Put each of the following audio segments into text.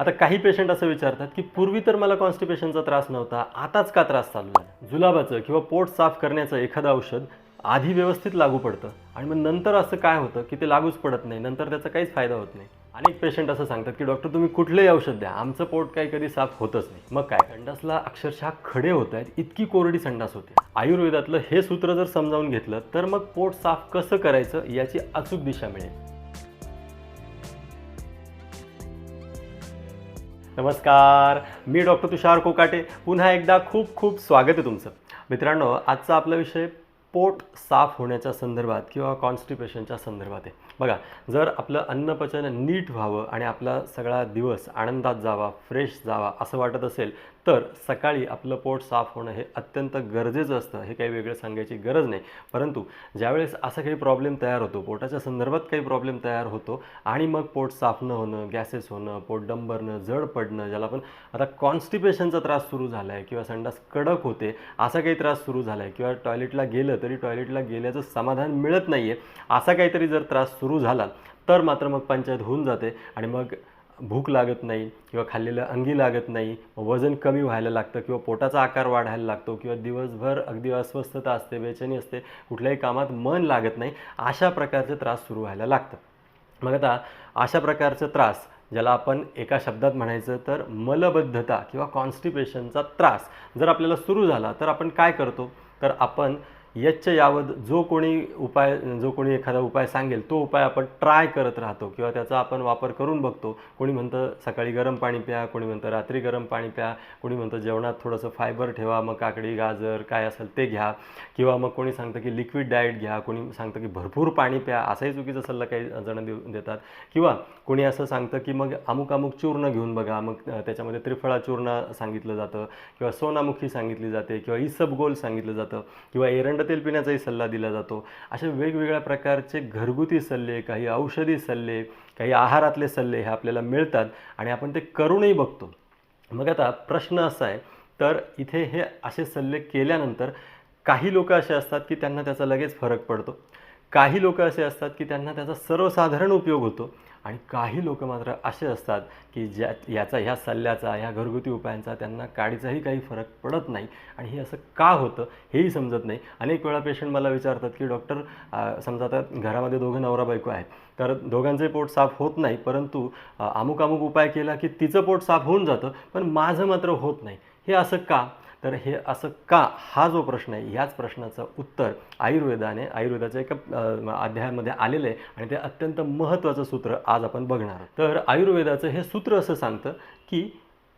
आता काही पेशंट असं विचारतात की पूर्वी तर मला कॉन्स्टिपेशनचा त्रास नव्हता आताच का त्रास चालू आहे? जुलाबाचं किंवा पोट साफ करण्याचं एखादं औषध आधी व्यवस्थित लागू पडतं आणि मग नंतर असं काय होतं की ते लागूच पडत नाही नंतर त्याचा काहीच फायदा होत नाही. अनेक पेशंट असं सांगतात की डॉक्टर तुम्ही कुठलंही औषध द्या आमचं पोट काही कधी साफ होतच नाही. मग काय? संडासला अक्षरशः खडे होत आहेत इतकी कोरडी संडास होते. आयुर्वेदातलं हे सूत्र जर समजावून घेतलं तर मग पोट साफ कसं करायचं याची अचूक दिशा मिळेल. नमस्कार मी डॉक्टर तुषार कोकाटे. पुन्हा एकदा खूप खूप स्वागत आहे तुमचं. मित्रांनो आजचा आपला विषय पोट साफ होण्याच्या संदर्भात किंवा कॉन्स्टिपेशनच्या संदर्भात आहे. बघा जर आपलं अन्नपचन नीट व्हावं आणि आपला सगळा दिवस आनंदात जावा फ्रेश जावा असं वाटत असेल तर सकाळी आपलं पोट साफ होणं हे अत्यंत गरजेचं असतं हे काही वेगळं सांगायची गरज नाही. परंतु ज्यावेळेस असा काही प्रॉब्लेम तयार होतो पोटाच्या संदर्भात काही प्रॉब्लेम तयार होतो आणि मग पोट साफ न होणं गॅसेस होणं पोट डंबरणं जड पडणं ज्याला आपण आता कॉन्स्टिपेशनचा त्रास सुरू झाला आहे किंवा संडास कडक होते असा काही त्रास सुरू झाला आहे किंवा टॉयलेटला गेलं तरी टॉयलेटला गेल्याचं समाधान मिळत नाही आहे असा काहीतरी जर त्रास सुरू झाला तर मात्र मग पंचायत होऊन जाते आणि मग भूक लागत नाही किंवा खाल्लेलं अंगी लागत नाही वजन कमी व्हायला लागतं किंवा पोटाचा आकार वाढायला लागतो किंवा दिवसभर अगदी अस्वस्थता असते बेचैनी असते कुठल्याही कामात मन लागत नाही अशा प्रकारचे त्रास सुरू व्हायला लागतं मग आता अशा प्रकारचा त्रास ज्याला आपण एका शब्दात म्हणायचं तर मलबद्धता किंवा कॉन्स्टिपेशनचा त्रास जर आपल्याला सुरू झाला तर आपण काय करतो? तर आपण यच्च यावद जो कोणी उपाय जो कोणी एखादा उपाय सांगेल तो उपाय आपण ट्राय करत राहतो किंवा त्याचा आपण वापर करून बघतो. कोणी म्हणतं सकाळी गरम पाणी प्या कोणी म्हणतं रात्री गरम पाणी प्या कोणी म्हणतं जेवणात थोडंसं फायबर ठेवा मग काकडी गाजर काय असेल ते घ्या. किंवा मग कोणी सांगतं की लिक्विड डाएट घ्या कोणी सांगतं की भरपूर पाणी प्या असाही चुकीचा सल्ला काही जण देऊ देतात. किंवा कोणी असं सांगतं की मग अमुक अमुक चूर्ण घेऊन बघा मग त्याच्यामध्ये त्रिफळा चूर्ण सांगितलं जातं किंवा सोनामुखी सांगितली जाते किंवा इसबगोल सांगितलं जातं किंवा एरंड तेल पिण्याचाही सल्ला दिला जातो. अशा वेगवेगळ्या प्रकारचे घरगुती सल्ले काही औषधी सल्ले काही आहारातले सल्ले हे आपल्याला मिळतात आणि आपण ते करूनही बघतो. मग आता प्रश्न असा आहे तर इथे हे असे सल्ले केल्यानंतर काही लोक असे असतात की त्यांना त्याचा लगेच फरक पडतो. काही लोक असे असतात की त्यांना त्याचा सर्वसाधारण उपयोग होतो. आणि काही लोक मात्र असे असतात की ज्या याचा ह्या सल्ल्याचा ह्या घरगुती उपायांचा त्यांना काडीचाही काही फरक पडत नाही. आणि हे असं का होतं हेही समजत नाही. अनेक वेळा पेशंट मला विचारतात की डॉक्टर समजा आता घरामध्ये दोघं नवरा बायको आहेत. तर दोघांचे पोट साफ होत नाही परंतु अमुक अमुक उपाय केला की तिचं पोट साफ होऊन जातं पण माझं मात्र होत नाही. हे असं का? तर हे असं का? हा जो प्रश्न आहे ह्याच प्रश्नाचं उत्तर आयुर्वेदाने आयुर्वेदाच्या एका अध्यायामध्ये आलेलं आहे आणि ते अत्यंत महत्त्वाचं सूत्र आज आपण बघणार आहोत. तर आयुर्वेदाचं हे सूत्र असं सांगतं की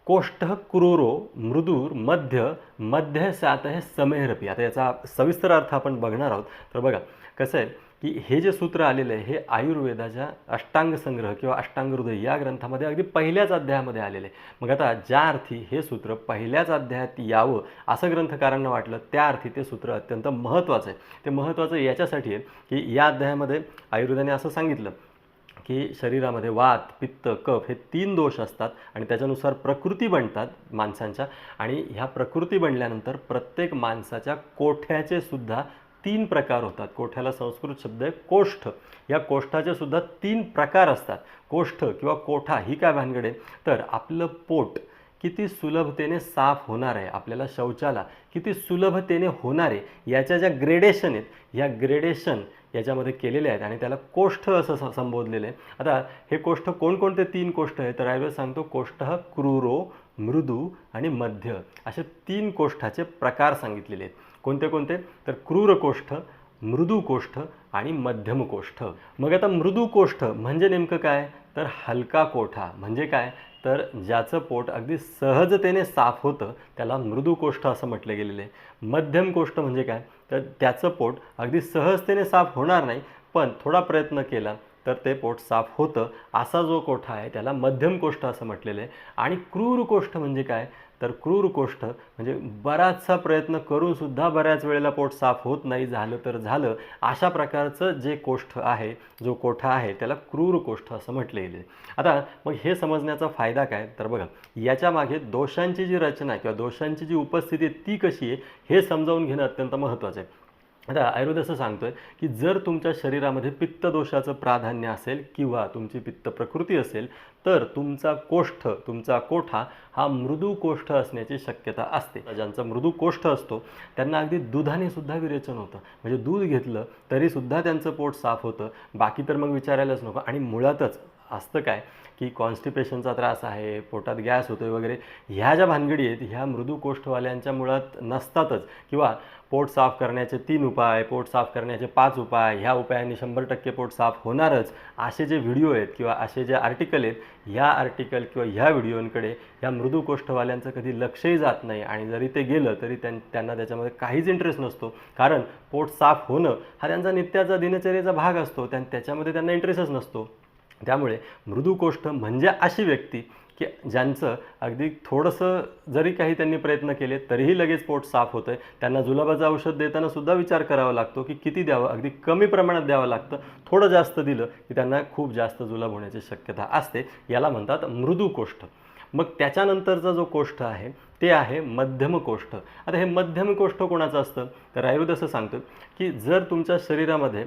कोष्ठ क्रूरो मृदूर मध्य मध्य सात हे समेहरपी आता याचा सविस्तर अर्थ आपण बघणार आहोत. तर बघा कसं आहे? की हे जे सूत्र आलेलं आहे हे आयुर्वेदाच्या अष्टांग संग्रह किंवा अष्टांग हृदय या ग्रंथामध्ये अगदी पहिल्याच अध्यायामध्ये आलेलं आहे. मग आता ज्या अर्थी हे सूत्र पहिल्याच अध्यायात यावं असं ग्रंथकारांना वाटलं त्या अर्थी ते सूत्र अत्यंत महत्त्वाचं आहे. ते महत्त्वाचं याच्यासाठी आहे की या अध्यायामध्ये आयुर्वेदाने असं सांगितलं की शरीरामध्ये वात पित्त कफ हे तीन दोष असतात आणि त्याच्यानुसार प्रकृती बनतात माणसांच्या आणि ह्या प्रकृती बनल्यानंतर प्रत्येक माणसाच्या कोठ्याचे सुद्धा तीन प्रकार होतात. कोठ्याला संस्कृत शब्द आहे? कोष्ठ. या कोष्ठाचे सुद्धा तीन प्रकार असतात. कोष्ठ किंवा कोठा ही काय भानगड आहे? तर आपलं पोट किती सुलभतेने साफ होणार आहे? आपल्याला शौचाला किती सुलभतेने होणार आहे? याच्या ज्या ग्रेडेशन आहेत या ग्रेडेशन याच्यामध्ये केलेले आहेत आणि त्याला कोष्ठ असं स- संबोधलेलं आहे. आता हे कोष्ठ कोणकोणते तीन कोष्ठ आहे तर आयुर्वेद सांगतो कोष्ठ क्रूरो मृदू आणि मध्य असे तीन कोष्ठाचे प्रकार सांगितलेले आहेत. कोणते कोणते? तर क्रूरकोष्ठ मृदुकोष्ठ आणि मध्यमकोष्ठ. मग आता मृदू कोष्ठ म्हणजे नेमकं काय? तर हलका कोठा. म्हणजे काय? तर ज्याचं पोट अगदी सहजतेने साफ होतं त्याला मृदू कोष्ठ असं म्हटलं गेलेलं आहे. मध्यम कोष्ठ म्हणजे काय? तर त्याचं पोट अगदी सहजतेने साफ होणार नाही पण थोडा प्रयत्न केला. तर ते पोट साफ होतं. असा जो कोठा आहे त्याला मध्यम कोष्ठ असं म्हटलेलं आहे. आणि क्रूर कोष्ठ म्हणजे काय? तर क्रूर कोष्ठ म्हणजे बराचसा प्रयत्न करूनसुद्धा बऱ्याच वेळेला पोट साफ होत नाही झालं तर झालं. अशा प्रकारचं जे कोष्ठ आहे जो कोठा आहे त्याला क्रूर कोष्ठ असं म्हटलं गेलं आता मग हे समजण्याचा फायदा काय? तर बघा याच्या मागे दोषांची जी रचना किंवा दोषांची जी उपस्थिती ती कशी आहे हे समजावून घेणं अत्यंत महत्त्वाचं आहे. आता आयुर्वेद असं सांगतो आहे की जर तुमच्या शरीरामध्ये पित्तदोषाचं प्राधान्य असेल किंवा तुमची पित्त प्रकृती असेल तर तुमचा कोष्ठ तुमचा कोठा हा मृदू कोष्ठ असण्याची शक्यता असते. ज्यांचा मृदू कोष्ठ असतो त्यांना अगदी दुधाने सुद्धा विरेचन होतं. म्हणजे दूध घेतलं तरीसुद्धा त्यांचं पोट साफ होतं. बाकी तर मग विचारायलाच नको. आणि मुळातच असतं काय? की कॉन्स्टिपेशनचा त्रास आहे पोटात गॅस होतो आहे वगैरे ह्या ज्या भानगडी आहेत ह्या मृदू कोष्ठवाल्यांच्या मुळात नसतातच. किंवा पोट साफ करण्याचे तीन उपाय पोट साफ करण्याचे पाच उपाय ह्या उपायांनी शंभर टक्के पोट साफ होणारच. असे जे व्हिडिओ आहेत किंवा असे जे आर्टिकल आहेत ह्या आर्टिकल किंवा ह्या व्हिडिओंकडे ह्या मृदू कोष्ठवाल्यांचं कधी लक्षही जात नाही. आणि जरी ते गेलं तरी त्यां त्यांना त्याच्यामध्ये काहीच इंटरेस्ट नसतो. कारण पोट साफ होणं हा त्यांचा नित्याचा दिनचर्येचा भाग असतो. त्या त्याच्यामध्ये त्यांना इंटरेस्टच नसतो. त्यामुळे मृदुकोष्ठ म्हणजे अशी व्यक्ती की ज्यांचं अगदी थोडंसं जरी काही त्यांनी प्रयत्न केले तरीही लगेच पोट साफ होतं आहे त्यांना जुलाबाचं औषध देताना सुद्धा विचार करावा लागतो की किती द्यावं अगदी कमी प्रमाणात द्यावं लागतं. थोडं जास्त दिलं की त्यांना खूप जास्त जुलाब होण्याची शक्यता असते. याला म्हणतात मृदू कोष्ठ मग त्याच्यानंतरचा जो कोष्ठ आहे ते आहे मध्यम कोष्ठ. आता हे मध्यम कोष्ठ कोणाचं असतं? तर आयुर्वेद असं सांगतो की जर तुमच्या शरीरामध्ये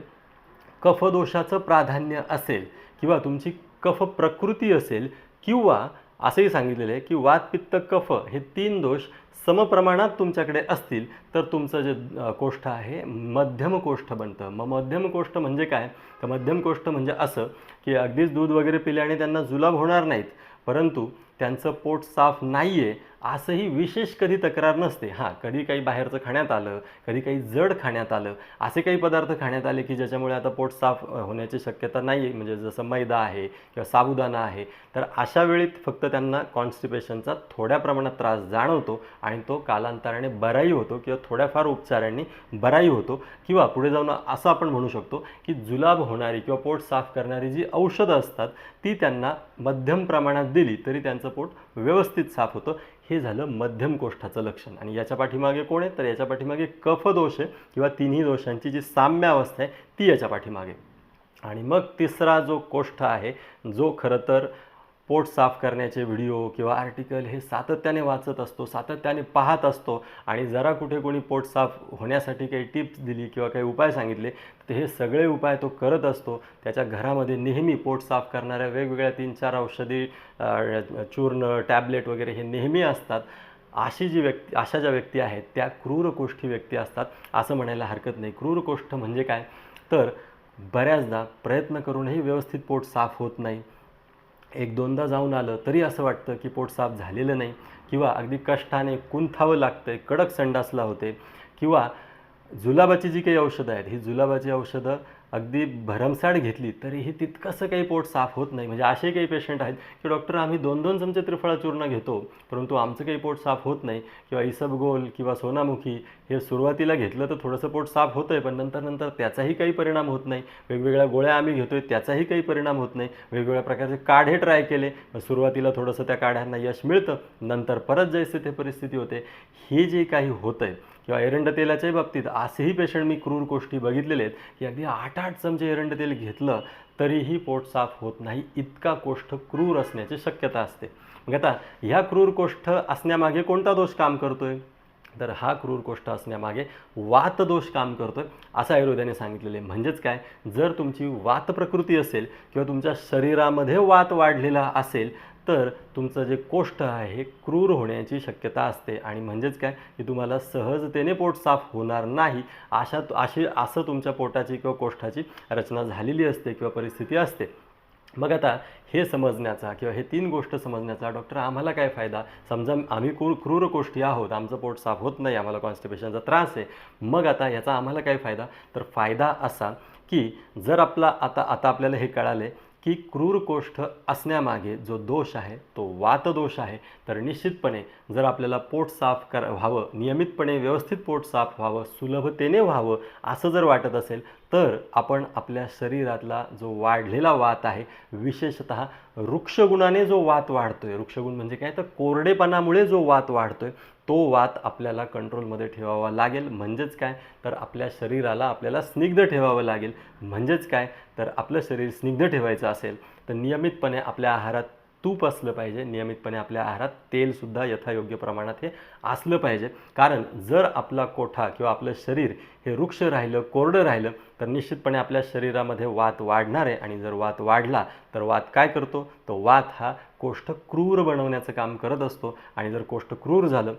कफदोषाचं प्राधान्य असेल किंवा तुमची कफ प्रकृती असेल किंवा असंही सांगितलेलं आहे की वात पित्त कफ हे तीन दोष समप्रमाणात तुमच्याकडे असतील तर तुमचं जे कोष्ठ आहे मध्यम कोष्ठ बनतं. मग मध्यम कोष्ठ म्हणजे काय? तर मध्यम कोष्ठ म्हणजे असं की अगदीच दूध वगैरे पिल्याने त्यांना जुलाब होणार नाहीत परंतु त्यांचं पोट साफ नाही आहे असंही विशेष कधी तक्रार नसते. हां कधी काही बाहेरचं खाण्यात आलं कधी काही जड खाण्यात आलं असे काही पदार्थ खाण्यात आले की ज्याच्यामुळे आता पोट साफ होण्याची शक्यता नाही आहे म्हणजे जसं मैदा आहे किंवा साबुदाणा आहे तर अशा वेळीत फक्त त्यांना कॉन्स्टिपेशनचा थोड्या प्रमाणात त्रास जाणवतो आणि तो कालांतराने बराही होतो किंवा थोड्याफार उपचारांनी बराही होतो. किंवा पुढे जाऊन असं आपण म्हणू शकतो की जुलाब होणारी किंवा पोट साफ करणारी जी औषधं असतात ती त्यांना मध्यम प्रमाणात दिली तरी त्यांचं पोट व्यवस्थित साफ होतं. हे झालं मध्यम कोष्ठाचं लक्षण. आणि याच्या पाठीमागे कोण आहे? तर याच्या पाठीमागे कफ दोष आहे किंवा तिन्ही दोषांची जी साम्य अवस्था आहे ती याच्या पाठीमागे. आणि मग तिसरा जो कोष्ठ आहे जो खरं तर पोट साफ करण्याचे व्हिडिओ किंवा आर्टिकल हे सातत्याने वाचत असतो सातत्याने पाहत असतो आणि जरा कुठे कोणी पोट साफ होण्यासाठी काही टिप्स दिली किंवा काही उपाय सांगितले तर हे सगळे उपाय तो करत असतो. त्याच्या घरामध्ये नेहमी पोट साफ करणाऱ्या वेगवेगळ्या तीन चार औषधी चूर्ण टॅबलेट वगैरे हे नेहमी असतात. अशी जी व्यक्ती अशा ज्या व्यक्ती आहेत त्या क्रूरकोष्ठी व्यक्ती असतात. असं म्हणायला हरकत नाही. क्रूरकोष्ठ म्हणजे काय? तर बऱ्याचदा प्रयत्न करूनही व्यवस्थित पोट साफ होत नाही. एक दोनदा जाऊन आलं तरी असं वाटतं की पोट साफ झालेलं नाही किंवा अगदी कष्टाने कुंथावं लागतं आहे कडक संडासला होते किंवा जुलाबाची जी काही औषधं आहेत ही जुलाबाची औषधं अगदी भरमसाठ घेतली तरीही तितकंसं काही पोट साफ होत नाही. म्हणजे असे काही पेशंट आहेत की डॉक्टर आम्ही दोन दोन चमचे त्रिफळा चूर्ण घेतो परंतु आमचं काही पोट साफ होत नाही. किंवा इसबगोल किंवा सोनामुखी हे सुरुवातीला घेतलं तर थोडंसं पोट साफ होतं आहे पण नंतर नंतर त्याचाही काही परिणाम होत नाही. वेगवेगळ्या गोळ्या आम्ही घेतो आहे त्याचाही काही परिणाम होत नाही. वेगवेगळ्या प्रकारचे काढे ट्राय केले सुरुवातीला थोडंसं त्या काढ्यांना यश मिळतं नंतर परत जैसे ते परिस्थिती होते. हे जे काही होतं आहे किंवा एरंड तेलाच्याही बाबतीत असेही पेशंट मी क्रूर गोष्टी बघितलेले आहेत की अगदी आठ आठ चमचे एरंड तेल घेतलं तरीही पोट साफ होत नाही. इतका कोष्ठ क्रूर असण्याची शक्यता असते. मग आता ह्या क्रूर कोष्ठ असण्यामागे कोणता दोष काम करतोय? तर हा क्रूर कोष्ठ असण्यामागे वातदोष काम करतोय असं आयुर्वेदाने सांगितलेलं आहे. म्हणजेच काय? जर तुमची वात प्रकृती असेल किंवा तुमच्या शरीरामध्ये वात वाढलेला असेल तर तुमचं जे कोष्ठ आहे हे क्रूर होण्याची शक्यता असते. आणि म्हणजेच काय? की तुम्हाला सहजतेने पोट साफ होणार नाही. अशा अशी असं तुमच्या पोटाची किंवा कोष्ठाची रचना झालेली असते किंवा परिस्थिती असते. मग आता हे समजण्याचा किंवा हे तीन गोष्ट समजण्याचा डॉक्टर आम्हाला काय फायदा? समजा आम्ही क्रूर क्रूर गोष्टी आहोत आमचं पोट साफ होत नाही आम्हाला कॉन्स्टिपेशनचा त्रास आहे. मग आता याचा आम्हाला काय फायदा? तर फायदा असा की जर आपला आता आता आपल्याला हे कळाले की क्रूर कोष्ठ असण्यामागे जो दोष आहे तो वातदोष आहे तर निश्चितपणे जर आपल्याला पोट साफ कर व्हावं नियमितपणे व्यवस्थित पोट साफ व्हावं सुलभतेने व्हावं असं जर वाटत असेल तर आपण आपल्या शरीरातला जो वाढलेला वात आहे विशेषतः वृक्षगुणाने जो वात वाढतो आहे वृक्षगुण म्हणजे काय? तर कोरडेपणामुळे जो वात वाढतो आहे तो वात आपल्याला कंट्रोलमध्ये ठेवावा लागेल. म्हणजेच काय? तर आपल्या शरीराला आपल्याला स्निग्ध ठेवावं लागेल. म्हणजेच काय? तर आपलं शरीर स्निग्ध ठेवायचं असेल तर नियमितपणे आपल्या आहारात तूप असलं पाहिजे नियमितपणे आपल्या आहारात तेलसुद्धा यथायोग्य प्रमाणात हे असलं पाहिजे. कारण जर आपला कोठा किंवा आपलं शरीर हे वृक्ष राहिलं कोरडं राहिलं तर निश्चितपणे आपल्या शरीरामध्ये वात वाढणार आहे. आणि जर वात वाढला तर वात काय करतो? तो वात हा कोष्ठ क्रूर बनवण्याचं काम करत असतो. आणि जर कोष्ठ क्रूर झालं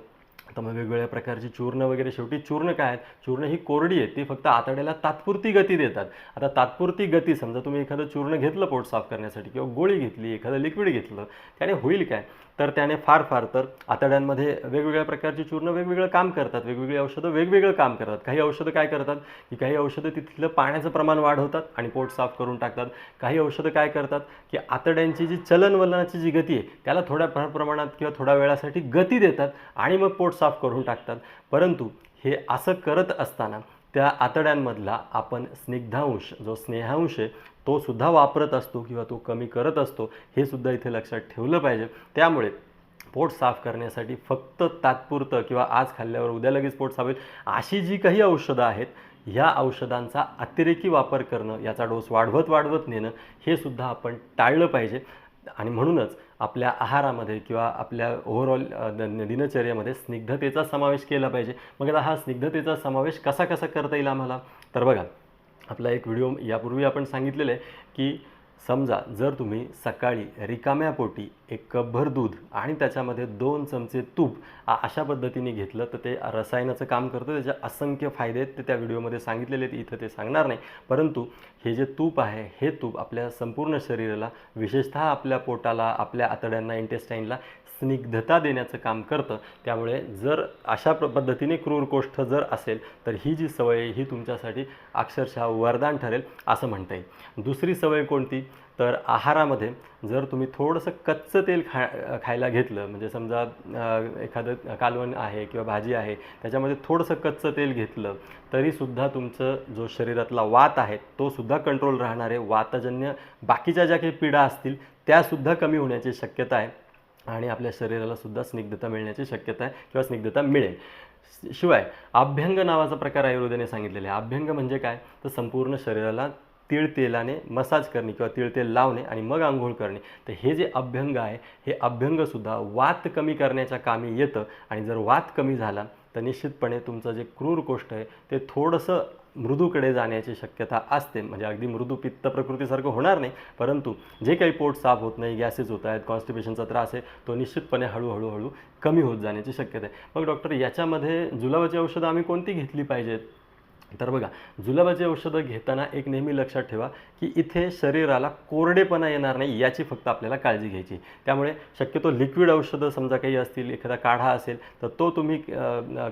तर मग वेगवेगळ्या प्रकारची चूर्ण वगैरे शेवटी चूर्ण काय आहेत? चूर्ण ही कोरडी आहे ती फक्त आतड्याला तात्पुरती गती देतात. आता तात्पुरती गती समजा तुम्ही एखादं चूर्ण घेतलं पोट साफ करण्यासाठी किंवा गोळी घेतली एखादं लिक्विड घेतलं त्याने होईल काय? तर त्याने फार फार तर आतड्यांमध्ये वेगवेगळ्या प्रकारची चूर्ण वेगवेगळं काम करतात. वेगवेगळी औषधं वेगवेगळं काम करतात. काही औषधं काय करतात? की काही औषधं तिथलं पाण्याचं प्रमाण वाढवतात आणि पोट साफ करून टाकतात. काही औषधं काय करतात? की आतड्यांची जी चलनवलनाची जी गती आहे त्याला थोड्या फार प्रमाणात किंवा थोड्या वेळासाठी गती देतात आणि मग पोट साफ करून टाकतात. परंतु हे असं करत असताना त्या आतड्यांमधला आपण स्निग्धांश जो स्नेहांश आहे तो सुद्धा वापरत असतो किंवा तो कमी करत असतो हे सुद्धा इथे लक्षात ठेवलं पाहिजे. त्यामुळे पोट साफ करण्यासाठी फक्त तात्पुरतं किंवा आज खाल्ल्यावर उद्या लगेच पोट साफ होईल अशी जी काही औषधं आहेत ह्या औषधांचा अतिरेकी वापर करणं याचा डोस वाढवत वाढवत नेणं हे सुद्धा आपण टाळलं पाहिजे. आणि म्हणूनच आपल्या आहारामध्ये किंवा आपल्या ओव्हरऑल दिनचर्येमध्ये स्निग्धतेचा समावेश केला पाहिजे. मग आता हा स्निग्धतेचा समावेश कसा कसा करता येईल आम्हाला? तर बघा आपला एक व्हिडिओ यापूर्वी आपण सांगितलेलं आहे की समजा जर तुम्ही सकाळी रिकाम्या पोटी एक कपभर दूध आणि त्याच्यामध्ये दोन चमचे तूप अशा पद्धतीने घेतलं तर ते रसायनाचं काम करतं. त्याचे असंख्य फायदे आहेत ते त्या व्हिडिओमध्ये सांगितलेले आहेत इथं ते सांगणार नाही. परंतु हे जे तूप आहे हे तूप आपल्या संपूर्ण शरीराला विशेषतः आपल्या पोटाला आपल्या आतड्यांना इंटेस्टाईनला स्निग्धता देण्याचं काम करतं. त्यामुळे जर अशा प्र पद्धतीने क्रूरकोष्ठ जर असेल तर ही जी सवय आहे ही तुमच्यासाठी अक्षरशः वरदान ठरेल असं म्हणता येईल. दुसरी सवय कोणती? तर आहारामध्ये जर तुम्ही थोडंसं कच्चं तेल खा खायला घेतलं म्हणजे समजा एखादं कालवण आहे किंवा भाजी आहे त्याच्यामध्ये थोडंसं कच्चं तेल घेतलं तरीसुद्धा तुमचं जो शरीरातला वात आहे तोसुद्धा कंट्रोल राहणार आहे. वातजन्य बाकीच्या ज्या काही पीडा असतील त्यासुद्धा कमी होण्याची शक्यता आहे. आणि आपल्या शरीराला सुद्धा स्निग्धता मिळण्याची शक्यता आहे किंवा स्निग्धता मिळेल. शिवाय अभ्यंग नावाचा प्रकार आयुर्वेदाने सांगितलेला आहे. अभ्यंग म्हणजे काय? तर संपूर्ण शरीराला तीळ तेलाने मसाज करणे किंवा तीळ तेल लावणे आणि मग आंघोळ करणे. तर हे जे अभ्यंग आहे हे अभ्यंगसुद्धा वात कमी करण्याच्या कामी येतं आणि जर वात कमी झाला तर निश्चितपणे तुमचं जे क्रूर कोष्ठ आहे ते थोडंसं मृदूकडे जाण्याची शक्यता असते. म्हणजे अगदी मृदू पित्त प्रकृतीसारखं होणार नाही. परंतु जे काही पोट साफ होत नाही गॅसेस होत आहेत कॉन्स्टिपेशनचा त्रास आहे तो निश्चितपणे हळूहळू हळू कमी होत जाण्याची शक्यता आहे. मग डॉक्टर याच्यामध्ये जुलाबाची औषधं आम्ही कोणती घेतली पाहिजेत? तर बघा जुलाबाची औषधं घेताना एक नेहमी लक्षात ठेवा की इथे शरीराला कोरडेपणा येणार नाही याची फक्त आपल्याला काळजी घ्यायची. त्यामुळे शक्यतो लिक्विड औषधं समजा काही असतील एखादा काढा असेल तर तो तुम्ही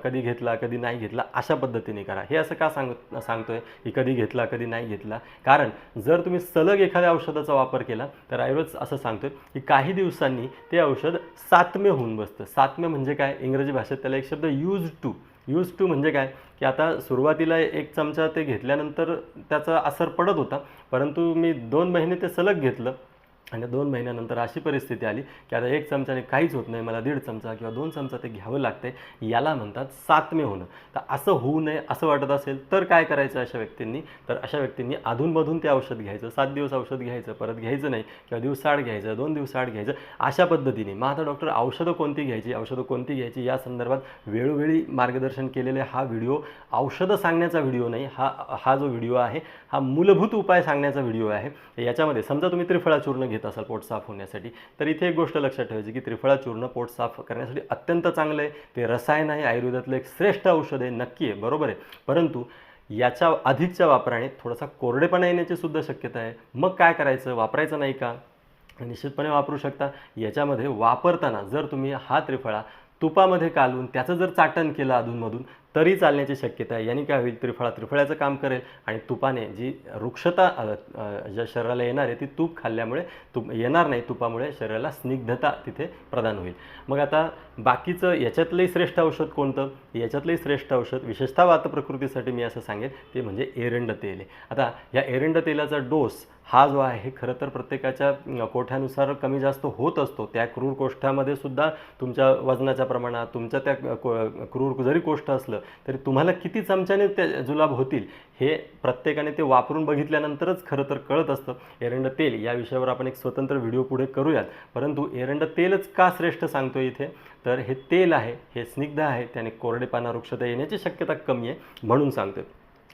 कधी घेतला कधी नाही घेतला अशा पद्धतीने करा. हे असं का सांग सांगतोय की कधी घेतला कधी नाही घेतला? कारण जर तुम्ही सलग एखाद्या औषधाचा वापर केला तर आयुर्वेद असं सांगतोय की काही दिवसांनी ते औषध सातमे होऊन बसतं. सातमे म्हणजे काय? इंग्रजी भाषेत त्याला एक शब्द यूज टू यूज टू म्हणजे काय? की आता सुरुवातीला एक चमचा ते घेतल्यानंतर त्याचा असर पडत होता. परंतु मी दोन महिने ते सलग घेतलं. आणि दोन महिन्यानंतर अशी परिस्थिती आली की आता एक चमचाने काहीच होत नाही मला दीड चमचा किंवा दोन चमचा ते घ्यावं लागते याला म्हणतात सातमे होणं. तर असं होऊ नये असं वाटत असेल तर काय करायचं अशा व्यक्तींनी? तर अशा व्यक्तींनी अधूनमधून ते औषध घ्यायचं सात दिवस औषध घ्यायचं परत घ्यायचं नाही किंवा दिवसाआड घ्यायचं दोन दिवसाआड घ्यायचं अशा पद्धतीने. मग आता डॉक्टर औषधं कोणती घ्यायची? औषधं कोणती घ्यायची? या संदर्भात वेळोवेळी मार्गदर्शन केलेले हा व्हिडिओ औषधं सांगण्याचा व्हिडिओ नाही हा हा जो व्हिडिओ आहे हा मूलभूत उपाय सांगण्याचा व्हिडिओ आहे. याच्यामध्ये समजा तुम्ही त्रिफळा चूर्ण घेत असाल पोट साफ होण्यासाठी तर इथे एक गोष्ट लक्षात ठेवायची की त्रिफळा चूर्ण पोट साफ करण्यासाठी अत्यंत चांगलं आहे. ते रसायन आहे आयुर्वेदातलं एक श्रेष्ठ औषध आहे नक्की आहे बरोबर आहे. परंतु याच्या अधिकच्या वापराने थोडासा कोरडेपणा येण्याची सुद्धा शक्यता आहे. मग काय करायचं? वापरायचं नाही का? निश्चितपणे वापरू शकता. याच्यामध्ये वापरताना जर तुम्ही हा त्रिफळा तुपामध्ये कालून त्याचं जर चाटण केलं अधूनमधून तरी चालण्याची शक्यता आहे. याने काय होईल? त्रिफळा त्रिफळ्याचं काम करेल आणि तुपाने जी वृक्षता ज्या शरीराला येणार आहे ती तूप खाल्ल्यामुळे तुप येणार नाही तुपामुळे शरीराला स्निग्धता तिथे प्रदान होईल. मग आता बाकीचं याच्यातलंही श्रेष्ठ औषध कोणतं? याच्यातलंही श्रेष्ठ औषध विशेषतः वात प्रकृतीसाठी मी असं सांगेन ते म्हणजे एरंड तेल आहे आता या एरंड तेलाचा डोस हा जो आहे हे खरं तर प्रत्येकाच्या कोठ्यानुसार कमी जास्त होत असतो. त्या क्रूर कोष्ठामध्ये सुद्धा तुमच्या वजनाच्या प्रमाणात तुमच्या त्या को- क्रूर जरी कोष्ठ असलं तरी तुम्हाला किती चमच्याने ते जुलाब होतील हे प्रत्येकाने ते वापरून बघितल्यानंतरच खरं तर कळत असतं. एरंड तेल या विषयावर आपण एक स्वतंत्र व्हिडिओ पुढे करूयात. परंतु एरंड तेलच का श्रेष्ठ सांगतो इथे? तर हे तेल आहे हे स्निग्ध आहे त्याने कोरडेपाना वृक्षता येण्याची शक्यता कमी आहे म्हणून सांगतोय.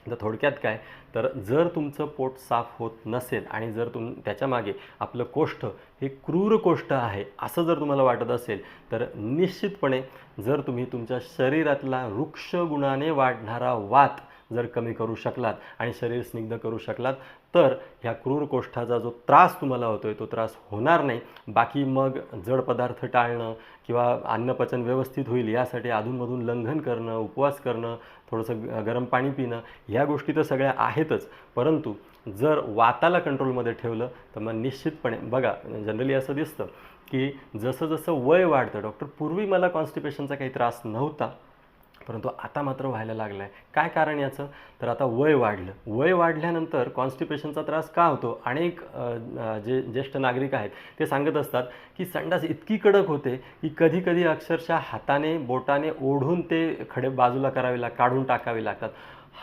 तर थोडक्यात काय? तर जर तुमचं पोट साफ होत नसेल आणि जर तुम त्याच्यामागे आपलं कोष्ठ हे क्रूर कोष्ठ आहे असं जर तुम्हाला वाटत असेल तर निश्चितपणे जर तुम्ही तुमच्या शरीरातला वृक्ष गुणाने वाढणारा वात जर कमी करू शकलात आणि शरीर स्निग्ध करू शकलात तर ह्या क्रूर कोष्ठाचा जो त्रास तुम्हाला होतो आहे तो त्रास होणार नाही. बाकी मग जड पदार्थ टाळणं किंवा अन्नपचन व्यवस्थित होईल यासाठी अधूनमधून लंघन करणं उपवास करणं थोडंसं गरम पाणी पिणं ह्या गोष्टी तर सगळ्या आहेतच. परंतु जर वाताला कंट्रोलमध्ये ठेवलं तर मग निश्चितपणे बघा जनरली असं दिसतं की जसं जसं वय वाढतं डॉक्टर पूर्वी मला कॉन्स्टिपेशनचा काही त्रास नव्हता. परंतु आता मात्र व्हायला लागला आहे काय कारण याचं? तर आता वय वाढलं. वय वाढल्यानंतर कॉन्स्टिपेशनचा त्रास का होतो? अनेक जे ज्येष्ठ नागरिक आहेत ते सांगत असतात की संडास इतकी कडक होते की कधी कधी अक्षरशः हाताने बोटाने ओढून ते खडे बाजूला करावे लाग काढून टाकावे लागतात.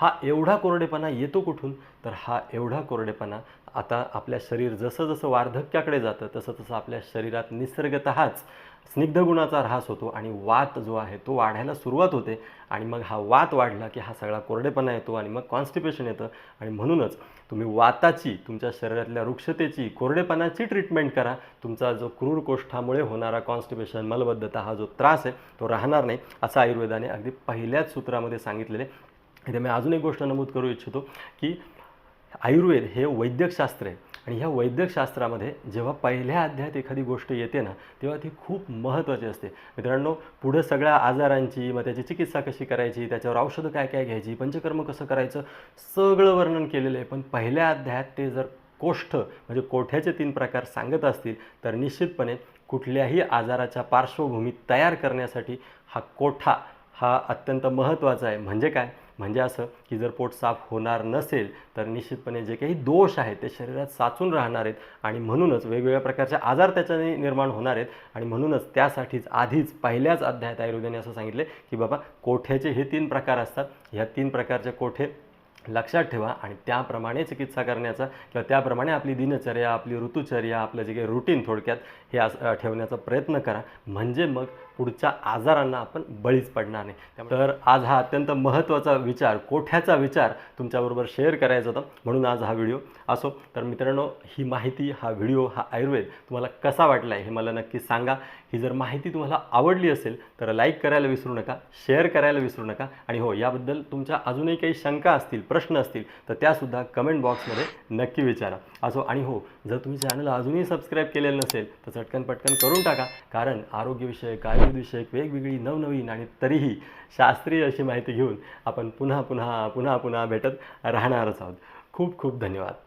हा एवढा कोरडेपणा येतो कुठून? तर हा एवढा कोरडेपणा आता आपल्या शरीर जसं जसं वार्धक्याकडे जातं तसं तसं आपल्या शरीरात निसर्गतःच स्निग्ध गुणाचा ऱ्हास होतो आणि वात जो आहे तो वाढायला सुरुवात होते आणि मग हा वात वाढला की हा सगळा कोरडेपणा येतो आणि मग कॉन्स्टिपेशन येतं. आणि म्हणूनच तुम्ही वाताची तुमच्या शरीरातल्या वृक्षतेची कोरडेपणाची ट्रीटमेंट करा. तुमचा जो क्रूर कोष्ठामुळे होणारा कॉन्स्टिपेशन मलबद्धता हा जो त्रास आहे तो राहणार नाही असं आयुर्वेदाने अगदी पहिल्याच सूत्रामध्ये सांगितलेले इथे मी अजून एक गोष्ट नमूद करू इच्छितो की आयुर्वेद हे वैद्यकशास्त्र आहे. आणि ह्या वैद्यकशास्त्रामध्ये जेव्हा पहिल्या अध्यायात एखादी गोष्ट येते ना तेव्हा ती खूप महत्त्वाची असते. मित्रांनो पुढं सगळ्या आजारांची मग त्याची चिकित्सा कशी करायची त्याच्यावर औषधं काय काय घ्यायची पंचकर्म कसं करायचं सगळं वर्णन केलेलं आहे. पण पहिल्या अध्यायात ते जर कोष्ठ म्हणजे कोठ्याचे तीन प्रकार सांगत असतील तर निश्चितपणे कुठल्याही आजाराच्या पार्श्वभूमी तयार करण्यासाठी हा कोठा हा अत्यंत महत्त्वाचा आहे. म्हणजे काय? म्हणजे असं की जर पोट साफ होणार नसेल तर निश्चितपणे जे काही दोष आहेत ते शरीरात साचून राहणार आहेत आणि म्हणूनच वेगवेगळ्या प्रकारचे आजार त्याच्याने निर्माण होणार आहेत आणि म्हणूनच त्यासाठीच आधीच पहिल्याच अध्यायात आयुर्वेदाने असं सांगितले की बाबा कोठ्याचे हे तीन प्रकार असतात. ह्या तीन प्रकारचे कोठे लक्षात ठेवा आणि त्याप्रमाणे चिकित्सा करण्याचा किंवा त्याप्रमाणे आपली दिनचर्या आपली ऋतुचर्या आपलं जे काही रुटीन थोडक्यात हे आज ठेवण्याचा प्रयत्न करा. म्हणजे मग पुढच्या आजारांना आपण बळीच पडणार नाही. त्यामुळे तर आज हा अत्यंत महत्त्वाचा विचार कोठ्याचा विचार तुमच्याबरोबर शेअर करायचा होता. म्हणून आज हा व्हिडिओ असो. तर मित्रांनो ही माहिती हा व्हिडिओ हा आयुर्वेद तुम्हाला कसा वाटला आहे हे मला नक्की सांगा. ही जर माहिती तुम्हाला आवडली असेल तर लाईक करायला विसरू नका शेअर करायला विसरू नका. आणि हो याबद्दल तुमच्या अजूनही काही शंका असतील प्रश्न असतील तर त्यासुद्धा कमेंट बॉक्समध्ये नक्की विचारा. असो आणि हो जर तुम्ही चॅनल अजूनही सबस्क्राईब केलेलं नसेल तर पटकन पटकन करून टाका. कारण आरोग्यविषयक आयुर्वेदविषयक वेगवेगळी नवनवीन आणि तरीही शास्त्रीय अशी माहिती घेऊन आपण पुन्हा पुन्हा पुन्हा पुन्हा भेटत राहणारच आहोत. खूप खूप धन्यवाद.